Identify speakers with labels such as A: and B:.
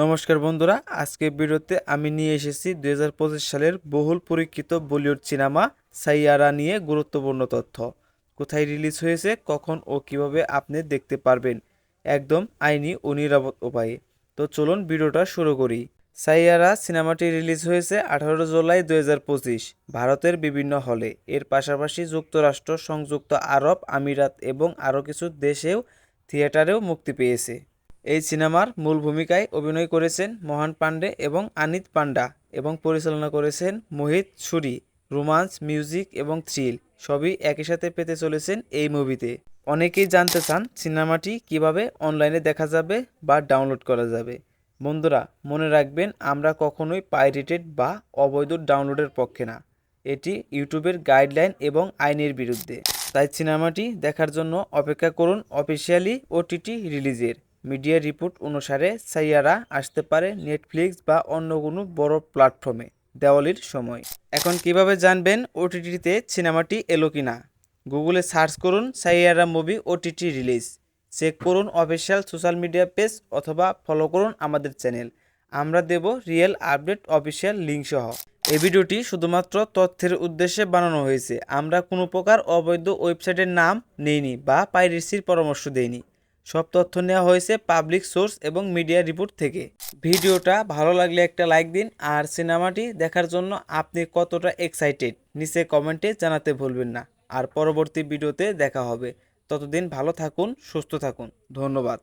A: নমস্কার বন্ধুরা, আজকে ভিডিওতে আমি নিয়ে এসেছি দুই হাজার পঁচিশ সালের বহুল পরীক্ষিত বলিউড সিনেমা সাইয়ারা নিয়ে গুরুত্বপূর্ণ তথ্য। কোথায় রিলিজ হয়েছে, কখন ও কীভাবে আপনি দেখতে পারবেন, একদম আইনি ও নিরাপদ উপায়ে। তো চলুন ভিডিওটা শুরু করি। সাইয়ারা সিনেমাটি রিলিজ হয়েছে আঠারো জুলাই দু হাজার পঁচিশ, ভারতের বিভিন্ন হলে। এর পাশাপাশি যুক্তরাষ্ট্র সংযুক্ত আরব আমিরাত এবং আরও কিছু দেশেও থিয়েটারেও মুক্তি পেয়েছে। এই সিনেমার মূল ভূমিকায় অভিনয় করেছেন মোহন পান্ডে এবং আনিত পান্ডা এবং পরিচালনা করেছেন মোহিত সুরি রোমান্স, মিউজিক এবং থ্রিল। সবই একই সাথে পেতে চলেছেন এই মুভিতে। অনেকেই জানতে চান সিনেমাটি কীভাবে অনলাইনে দেখা যাবে বা ডাউনলোড করা যাবে। বন্ধুরা, মনে রাখবেন আমরা কখনোই পাইরেটেড বা অবৈধ ডাউনলোডের পক্ষে না। এটি ইউটিউবের গাইডলাইন এবং আইনের বিরুদ্ধে। তাই সিনেমাটি দেখার জন্য অপেক্ষা করুন অফিসিয়ালি ওটিটি রিলিজের। মিডিয়া রিপোর্ট অনুসারে সাইয়ারা আসতে পারে নেটফ্লিক্স বা অন্য কোনো বড় প্ল্যাটফর্মে দেওয়ালির সময়। এখন কীভাবে জানবেন ওটিটিতে সিনেমাটি এলো কি না গুগলে সার্চ করুন Saiyaara movie OTT release. Check করুন অফিসিয়াল সোশ্যাল মিডিয়া পেজ অথবা ফলো করুন আমাদের চ্যানেল। আমরা দেব রিয়েল আপডেট অফিসিয়াল লিঙ্ক সহ। এই ভিডিওটি শুধুমাত্র তথ্যের উদ্দেশ্যে বানানো হয়েছে। আমরা কোনো প্রকার অবৈধ ওয়েবসাইটের নাম নেইনি বা পাইরেসির পরামর্শ দেইনি। সব তথ্য নেওয়া হয়েছে পাবলিক সোর্স এবং মিডিয়া রিপোর্ট থেকে। ভিডিওটা ভালো লাগলে একটা লাইক দিন আর সিনেমাটি দেখার জন্য আপনি কতটা এক্সাইটেড, নিচে কমেন্টে জানাতে ভুলবেন না। আর পরবর্তী ভিডিওতে দেখা হবে। ততদিন ভালো থাকুন, সুস্থ থাকুন। ধন্যবাদ।